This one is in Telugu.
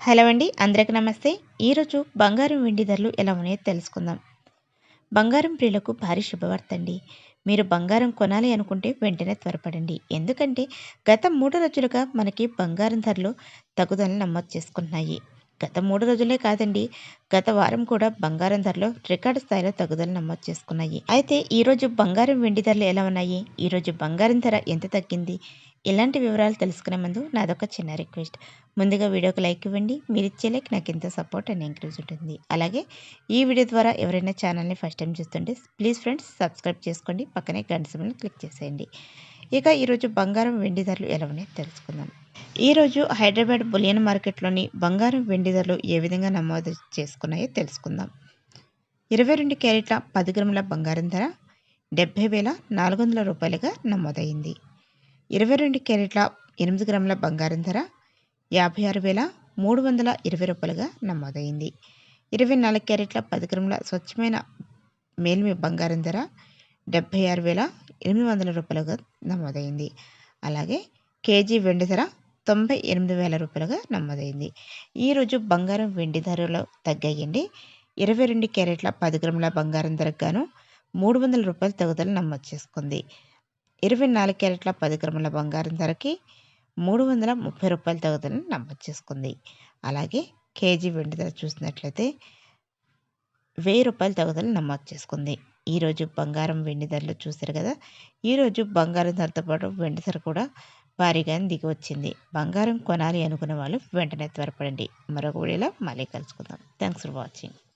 హలో అండి అందరికి నమస్తే. ఈరోజు బంగారం వెండి ధరలు ఎలా ఉన్నాయో తెలుసుకుందాం. బంగారం ప్రియులకు భారీ శుభవార్త అండి. మీరు బంగారం కొనాలి అనుకుంటే వెంటనే త్వరపడండి. ఎందుకంటే గత మూడు రోజులుగా మనకి బంగారం ధరలు తగుదలను నమోదు చేసుకుంటున్నాయి. గత మూడు రోజులే కాదండి. గత వారం కూడా బంగారం ధరలు రికార్డు స్థాయిలో తగ్గుదల నమోదు చేసుకున్నాయి. అయితే ఈరోజు బంగారం వెండి ధరలు ఎలా ఉన్నాయి? ఈరోజు బంగారం ధర ఎంత తగ్గింది? ఇలాంటి వివరాలు తెలుసుకునే ముందు నాదొక చిన్న రిక్వెస్ట్. ముందుగా వీడియోకి లైక్ ఇవ్వండి. మీరు ఇచ్చే లైక్ నాకు ఎంతో సపోర్ట్ అండ్ ఎంకరేజ్ ఉంటుంది. అలాగే ఈ వీడియో ద్వారా ఎవరైనా ఛానల్ని ఫస్ట్ టైం చూస్తుంటే ప్లీజ్ ఫ్రెండ్స్ సబ్స్క్రైబ్ చేసుకోండి. పక్కనే గంట సిమ్ని క్లిక్ చేసేయండి. ఇక ఈరోజు బంగారం వెండి ధరలు ఎలా ఉన్నాయో తెలుసుకుందాం. ఈరోజు హైదరాబాద్ బులియన్ మార్కెట్లోని బంగారం వెండి ధరలు ఏ విధంగా నమోదు చేసుకున్నాయో తెలుసుకుందాం. ఇరవై రెండు క్యారెట్ల పది గ్రాముల బంగారం ధర డెబ్బై వేల నాలుగు వందల రూపాయలుగా నమోదైంది. ఇరవై రెండు క్యారెట్ల ఎనిమిది గ్రాముల బంగారం ధర యాభై ఆరు వేల మూడు వందల ఇరవై రూపాయలుగా నమోదైంది. ఇరవై నాలుగు క్యారెట్ల పది గ్రాముల స్వచ్ఛమైన మేల్మి బంగారం ధర డెబ్బై ఆరు వేల ఎనిమిది వందల రూపాయలుగా నమోదైంది. అలాగే కేజీ వెండి ధర తొంభై ఎనిమిది వేల రూపాయలుగా నమోదైంది. ఈరోజు బంగారం వెండి ధరలో తగ్గాయండి. ఇరవై రెండు క్యారెట్ల పది గ్రాముల బంగారం ధరకు గాను మూడు వందల రూపాయల తగుదల నమోదు చేసుకుంది. ఇరవై నాలుగు క్యారెట్ల పది గ్రాముల బంగారం ధరకి మూడు వందల ముప్పై రూపాయల తగుదలను నమోదు చేసుకుంది. అలాగే కేజీ వెండి ధర చూసినట్లయితే వెయ్యి రూపాయల తగుదల నమోదు చేసుకుంది. ఈరోజు బంగారం వెండి ధరలు చూశారు కదా? ఈరోజు బంగారం ధరతో పాటు వెండి ధర కూడా భారీగా దిగి వచ్చింది. బంగారం కొనాలి అనుకునే వాళ్ళు వెంటనే త్వరపడండి. మరొక వీడియోలో మళ్ళీ కలుసుకుందాం. Thanks for watching.